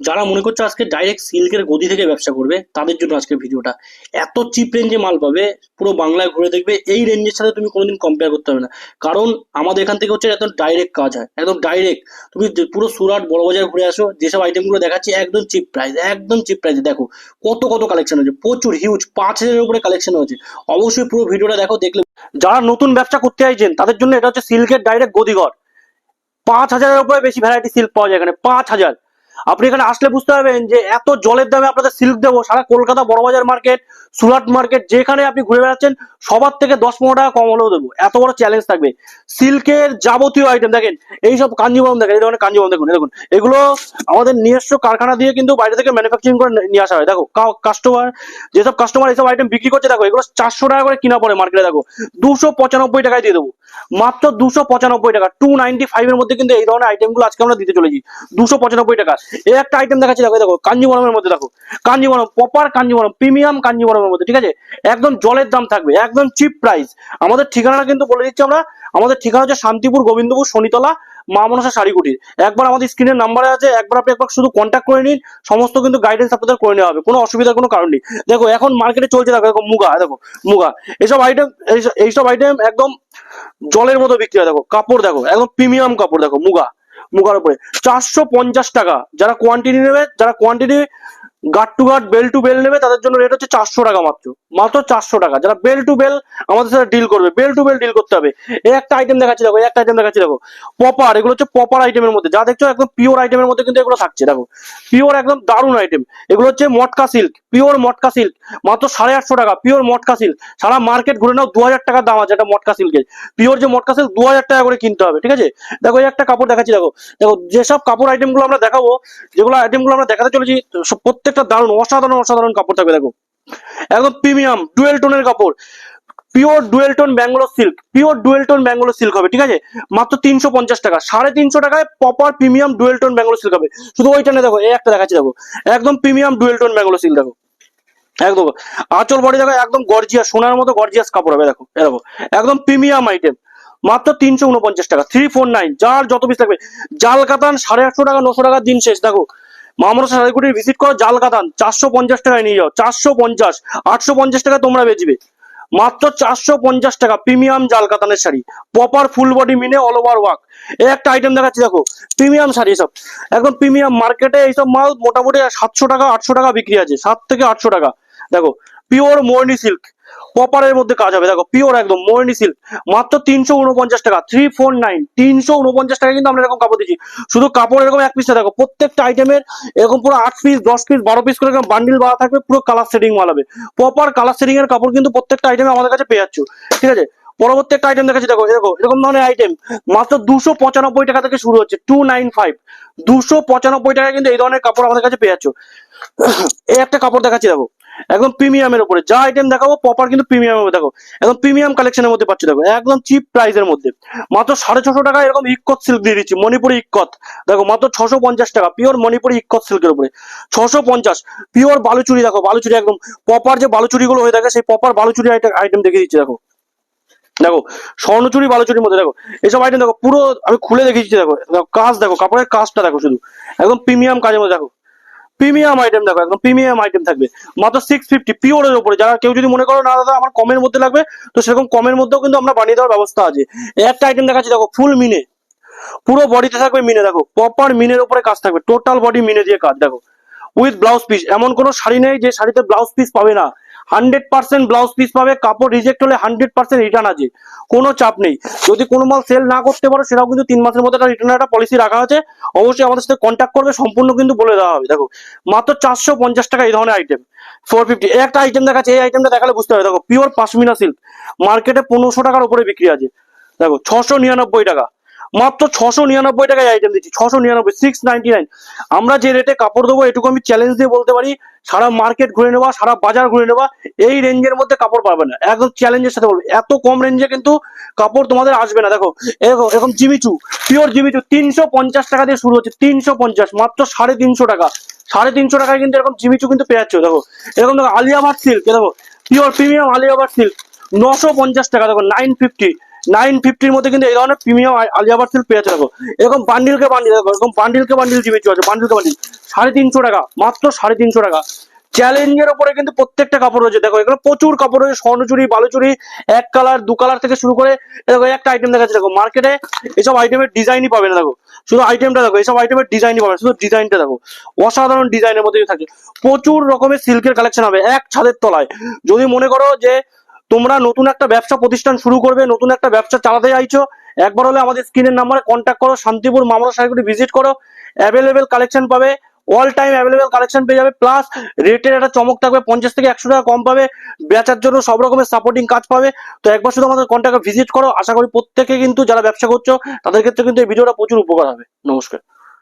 যারা মনে করছে আজকে ডাইরেক্ট সিল্কের গদি থেকে ব্যবসা করবে, তাদের জন্য আজকের ভিডিওটা। এত চিপ রেঞ্জে মাল পাবে, পুরো বাংলায় ঘুরে দেখবে, এই রেঞ্জের সাথে তুমি কোনোদিন কম্পেয়ার করতে হবে না। কারণ আমাদের এখান থেকে হচ্ছে একদম ডাইরেক্ট কাজ হয়, একদম ডাইরেক্ট তুমি পুরো সুরাট, বড়বাজার ঘুরে আসো, যেসব আইটেমগুলো দেখাচ্ছি, একদম চিপ প্রাইস একদম চিপ প্রাইসে দেখো, কত কত কালেকশন হয়েছে, প্রচুর হিউজ পাঁচ হাজারের উপরে কালেকশন হয়েছে। অবশ্যই পুরো ভিডিওটা দেখো, দেখলে যারা নতুন ব্যবসা করতে চাইছেন, তাদের জন্য এটা হচ্ছে সিল্কের ডাইরেক্ট গদিঘর। পাঁচ হাজারের উপরে বেশি ভ্যারাইটি সিল্ক পাওয়া যায় এখানে, পাঁচ হাজার। আপনি এখানে আসলে বুঝতে পারবেন যে এত জলের দামে আপনাদের সিল্ক দেবো। সারা কলকাতা বড়বাজার মার্কেট সুরাট মার্কেট যেখানে আপনি ঘুরে বেড়াচ্ছেন, সবার থেকে দশ পনেরো টাকা কম হলেও দেবো। এত বড় চ্যালেঞ্জ থাকবে। সিল্কের যাবতীয় আইটেম দেখেন, এইসব কাঞ্জিবরম দেখেন, এই ধরনের কাঞ্জিবরম দেখুন দেখুন। এগুলো আমাদের নিজস্ব কারখানা দিয়ে কিন্তু বাইরে থেকে ম্যানুফ্যাকচারিং করে নিয়ে আসা হয়। দেখো কাস্টমার যেসব কাস্টমার এইসব আইটেম বিক্রি করছে, দেখো, এগুলো চারশো টাকা করে কিনা পড়ে মার্কেটে দেখো। দুশো পঁচানব্বই টাকায় দিয়ে দেবো। মাত্র দুশো পঁচানব্বই টাকা টু নাইনটি ফাইভ এর মধ্যে কিন্তু এই ধরনের আইটেমগুলো আজকে আমরা দিতে চলেছি। দুশো পঁচানব্বই টাকা। এই একটা আইটেম দেখাচ্ছি, দেখো দেখো কাঞ্জিবরমের মধ্যে দেখো। কাঞ্জিবরম প্রপার কাঞ্জিবরম প্রিমিয়াম কাঞ্জিবরমের মধ্যে, ঠিক আছে? একদম জলের দাম থাকবে, একদম চিপ প্রাইস আমাদের ঠিকানাটা কিন্তু বলে দিচ্ছি আমরা, আমাদের ঠিকানা হচ্ছে শান্তিপুর গোবিন্দপুর শনিতলা, মা মনসা শাড়িকুটির। একবার আমাদের স্ক্রিনের নাম্বারে আছে, একবার আপনি একবার শুধু কন্ট্যাক্ট করে নিন, সমস্ত কিন্তু গাইডেন্স আপনাদের করে নেওয়া হবে, কোনো অসুবিধার কোনো কারণ নেই। দেখো, এখন মার্কেটে চলছে, দেখো দেখো, মুগা দেখো, মুগা। এইসব আইটেম এইসব আইটেম একদম জলের মতো বিক্রি হয়, দেখো, কাপড়, দেখো, একদম প্রিমিয়াম কাপড়, দেখো, মুগা। মুগার উপরে। চারশো পঞ্চাশ টাকা। যারা কোয়ান্টিটি নেবে যারা quantity guard to guard bale to bale নেবে, তাদের জন্য রেট হচ্ছে চারশো টাকা মাত্র। মাত্র চারশো টাকা। যারা বেল টু বেল আমাদের সাথে ডিল করবে বেল টু বেল ডিল করতে হবে। এই একটা আইটেম দেখাচ্ছি, দেখো একটা আইটেম দেখাচ্ছি, দেখো। পপার এগুলো হচ্ছে পপার আইটেমের মধ্যে। যা দেখছ, একদম পিওর আইটেমের মধ্যে কিন্তু এগুলো থাকছে, দেখো। পিওর একদম দারুণ আইটেম এগুলো হচ্ছে মটকা সিল্ক পিওর মটকা সিল্ক মাত্র সাড়ে আটশো টাকা পিওর মটকা সিল্ক সারা মার্কেট ঘুরে নাও দু হাজার টাকার দাম আছে একটা মটকা সিল্কের পিওর যে মটকা সিল্ক দু হাজার টাকা করে কিনতে হবে, ঠিক আছে? দেখো, এই একটা কাপড় দেখাচ্ছি, দেখো। দেখো, যেসব কাপড় আইটেমগুলো আমরা দেখাবো, যেগুলো আইটেমগুলো আমরা দেখাতে চলেছি, সব প্রত্যেকটা দারুণ, অসাধারণ অসাধারণ কাপড় থাকবে, দেখো। একদম প্রিমিয়াম ডুয়েল টোনের কাপড়। Pure dual tone Bangalore silk pure dual tone Bangalore silk হবে, ঠিক আছে? মাত্র তিনশো পঞ্চাশ টাকা, সাড়ে তিনশো টাকায় proper premium dual tone Bangalore silk হবে। শুধু ওইটা না দেখো, এই একটা দেখাচ্ছি, দেখো। একদম premium dual tone Bangalore silk, দেখো। একদম, আঁচল বডি দেখো, একদম গর্জিয়াস সোনার মতো গর্জিয়াস কাপড় হবে, দেখো দেখো। একদম প্রিমিয়াম আইটেম মাত্র তিনশো উনপঞ্চাশ টাকা থ্রি ফোর নাইন যার যত পিস থাকবে জাল কাতান সাড়ে আটশো টাকা, নশো টাকা, দিন শেষ, দেখো। মামরা শাড়িগুটির ভিজিট করো, জাল কাতান চারশো পঞ্চাশ টাকায় নিয়ে যাও। চারশো পঞ্চাশ, আটশো পঞ্চাশ টাকা তোমরা বেচবে মাত্র চারশো পঞ্চাশ টাকা প্রিমিয়াম জাল কাতানের শাড়ি। প্রপার ফুল বডি মিনে অল ওভার ওয়ার্ক এই একটা আইটেম দেখাচ্ছি, দেখো। প্রিমিয়াম শাড়ি সব একদম প্রিমিয়াম মার্কেটে এইসব মাল মোটামুটি সাতশো টাকা, আটশো টাকা বিক্রি আছে। সাত থেকে আটশো টাকা। দেখো পিওর মোর্নি সিল্ক প্রপারের মধ্যে কাজ হবে। দেখো পিওর একদম মোর্নি সিল্ক মাত্র তিনশো উনপঞ্চাশ টাকা থ্রি ফোর নাইন তিনশো উনপঞ্চাশ টাকা কিন্তু আমরা এরকম কাপড় দিচ্ছি। শুধু কাপড় এরকম এক পিসটা দেখো, প্রত্যেকটা আইটেমের এরকম পুরো আট পিস দশ পিস বারো পিস করে এরকম বান্ডিল বাড়া থাকবে, পুরো কালার শেডিং মালাবে প্রপার কালার সেটিং এর কাপড় কিন্তু প্রত্যেকটা আইটেমে আমাদের কাছে পেয়ে যাচ্ছ। ঠিক আছে? পরবর্তী একটা আইটেম দেখাচ্ছি, দেখো দেখো, এরকম ধরনের আইটেম মাত্র দুশো পঁচানব্বই টাকা থেকে শুরু হচ্ছে টু নাইন ফাইভ দুশো পঁচানব্বই টাকা কিন্তু এই ধরনের কাপড় আমাদের কাছে পেয়ে যাচ্ছ। এই একটা কাপড় দেখাচ্ছি, দেখো, একদম প্রিমিয়ামের উপরে। যা আইটেম দেখাবো প্রপার কিন্তু প্রিমিয়ামের দেখো, একদম প্রিমিয়াম কালেকশনের মধ্যে পাচ্ছি, দেখো, একদম চিপ প্রাইসের মধ্যে। মাত্র সাড়ে ছশো টাকা এরকম ইক্কত সিল্ক দিয়ে দিচ্ছি, মণিপুরি ইক্কত। দেখো, মাত্র ছশো পঞ্চাশ টাকা পিওর মণিপুরি ইক্কত সিল্কের উপরে। ছশো পঞ্চাশ পিওর বালুচুরি, দেখো, বালুচুরি একদম প্রপার যে বালুচুরি গুলো হয়ে থাকে, সেই প্রপার বালুচুরি আইটেম দেখে দিচ্ছি, দেখো। দেখো, স্বর্ণচুরি, বালুচুরির মধ্যে দেখো, এইসব আইটেম দেখো, পুরো আমি খুলে দেখেছি দেখো দেখো, কাজ দেখো, কাপড়ের কাজটা দেখো শুধু, একদম প্রিমিয়াম কাজের মধ্যে দেখো, প্রিমিয়াম আইটেম দেখো, একদম প্রিমিয়াম আইটেম থাকবে, মাত্র সিক্স ফিফটি পিওরের উপরে, যারা কেউ যদি মনে করো, না দাদা, আমার কমের মধ্যে লাগবে, তো সেরকম কমের মধ্যেও কিন্তু আমরা বানিয়ে দেওয়ার ব্যবস্থা আছে, একটা আইটেম দেখাচ্ছি, দেখো ফুল মিনে পুরো বডিতে থাকবে মিনে দেখো প্রপার মিনের উপরে কাজ থাকবে টোটাল বডি মিনে দিয়ে কাজ, দেখো উইথ ব্লাউজ পিস এমন কোনো শাড়ি নেই যে শাড়িতে ব্লাউজ পিস পাবে না হান্ড্রেড পার্সেন্ট ব্লাউজ পিস পাবে, কাপড় রিজেক্ট হলে হান্ড্রেড পার্সেন্ট রিটার্ন আছে, কোনো চাপ নেই। যদি কোনো মাল সেল না করতে পারো, সেটাও কিন্তু তিন মাসের মধ্যে একটা রিটার্নের একটা পলিসি রাখা আছে। অবশ্যই আমাদের সাথে কন্ট্যাক্ট করবে, সম্পূর্ণ কিন্তু বলে দেওয়া হবে। দেখো, মাত্র চারশো পঞ্চাশ টাকা এই ধরনের আইটেম ফোর ফিফটি একটা আইটেম দেখাচ্ছে, এই আইটেমটা দেখালে বুঝতে হবে দেখো পিওর পাশমিনা সিল্ক মার্কেটে পনেরোশো টাকার উপরে বিক্রি আছে। দেখো, ছশো নিরানব্বই টাকা। মাত্র ছশো নিরানব্বই টাকায় আইটেম দিচ্ছি, ছশো নিরানব্বই সিক্স নাইনটি নাইন আমরা যে রেটে কাপড় দেবো, এটুকু আমি চ্যালেঞ্জ দিয়ে বলতে পারি, সারা মার্কেট ঘুরে নেওয়া, সারা বাজার ঘুরে নেওয়া, এই রেঞ্জের মধ্যে কাপড় পাবে না। একদম চ্যালেঞ্জের সাথে বলব। এত কম রেঞ্জে কিন্তু কাপড় তোমাদের আসবে না। দেখো, এরকম জিমিচু পিওর জিমিচু তিনশো পঞ্চাশ টাকা দিয়ে শুরু হচ্ছে, তিনশো পঞ্চাশ, মাত্র সাড়ে তিনশো টাকা। সাড়ে তিনশো টাকায় কিন্তু এরকম জিমিচু কিন্তু পেয়ে যাচ্ছ। দেখো, এরকম দেখো আলিয়াবাদ সিল্ক দেখো পিওর প্রিমিয়াম আলিয়াবাদ সিল্ক নশো পঞ্চাশ টাকা, দেখো নাইন ফিফটি নাইন ফিফটির মধ্যে কিন্তু এই ধরনের প্রিমিয়াম আলিয়াবার সিল্ক পেয়ে যাচ্ছে। দেখো এরকম বান্ডিলকে বান্ডিল দেখো এরকম বান্ডিলকে বান্ডিল জিমিচু আছে, বান্ডিলকে বান্ডিল। সাড়ে তিনশো টাকা, মাত্র সাড়ে তিনশো টাকা। চ্যালেঞ্জের ওপরে কিন্তু প্রত্যেকটা কাপড় রয়েছে। দেখো, এখানে প্রচুর কাপড় রয়েছে, স্বর্ণচুরি, বালুচুরি, এক কালার দু কালার থেকে শুরু করে, দেখো, একটা আইটেম দেখাচ্ছে। দেখো মার্কেটে এসব আইটেমের ডিজাইনই পাবে না, দেখো। শুধু আইটেমটা দেখো, এসব আইটেমের ডিজাইনই পাবে শুধু ডিজাইনটা দেখো। অসাধারণ ডিজাইনের মধ্যে থাকে প্রচুর রকমের সিল্কের কালেকশন হবে, এক ছাদের তলায়। যদি মনে করো যে তোমরা নতুন একটা ব্যবসা প্রতিষ্ঠান শুরু করবে, নতুন একটা ব্যবসা চালাতে চাইছো, একবার হলে আমাদের স্ক্রিনের নাম্বারে কন্ট্যাক্ট করো, শান্তিপুর মামলা সাহেবটি ভিজিট করো অ্যাভেলেবেল কালেকশন পাবে অল টাইম অ্যাভেলেবেল কালেকশন পেয়ে যাবে প্লাস রেটের একটা চমক থাকবে, পঞ্চাশ থেকে একশো টাকা কম পাবে, বেচার জন্য সব রকমের সাপোর্টিং কাজ পাবে, তো একবার শুধু আমাদের কন্ট্যাক্টে ভিজিট করো, আশা করি প্রত্যেকে কিন্তু যারা ব্যবসা করছ, তাদের ক্ষেত্রে কিন্তু এই ভিডিওটা প্রচুর উপকার হবে, নমস্কার।